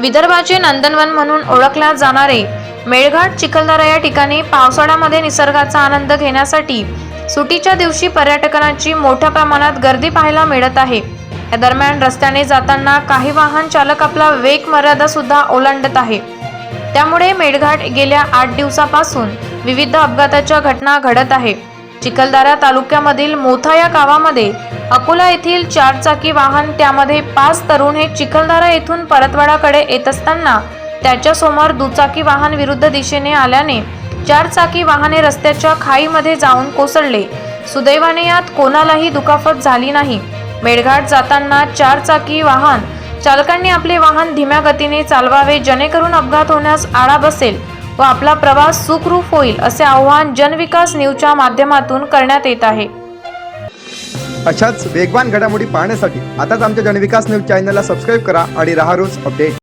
विदर्भाचे नंदनवन म्हणून ओळखल्या जाणारे. मेळघाट चिखलदरा या ठिकाणी पावसाळ्यामध्ये निसर्गाचा आनंद घेण्यासाठी सुटीच्या दिवशी पर्यटकांची मोठ्या प्रमाणात गर्दी पाहायला मिळत आहे. या दरम्यान रस्त्याने जाताना काही वाहन चालक आपला वेग मर्यादा सुद्धा ओलांडत आहे. त्यामुळे मेळघाट गेल्या आठ दिवसापासून विविध अपघाताच्या घटना घडत आहे. चिखलदरा तालुक्यामधील मोथा या गावामध्ये अकोला येथील चारचाकी वाहन त्यामध्ये पाच तरुण हे चिखलदरा येथून परतवाडाकडे येत असताना त्याच्यासमोर दुचाकी वाहन विरुद्ध दिशेने आल्याने चारचाकी वाहने रस्त्याच्या खाईमध्ये जाऊन कोसळले. सुदैवाने यात कोणालाही दुखापत झाली नाही. मेळघाट जाताना चारचाकी वाहन चालकांनी आपले वाहन धीम्या गतीने चालवावे जेणेकरून अपघात होण्यास आळा बसेल. व आपला प्रवास सुखरूप होईल असे आव्हान जनविकास न्यूजच्या माध्यमातून करण्यात येत आहे. अशाच वेगवान घडामोडी पाहण्यासाठी आताच आमच्या जनविकास न्यूज चॅनलला सबस्क्राईब करा आणि राहा रोज अपडेट.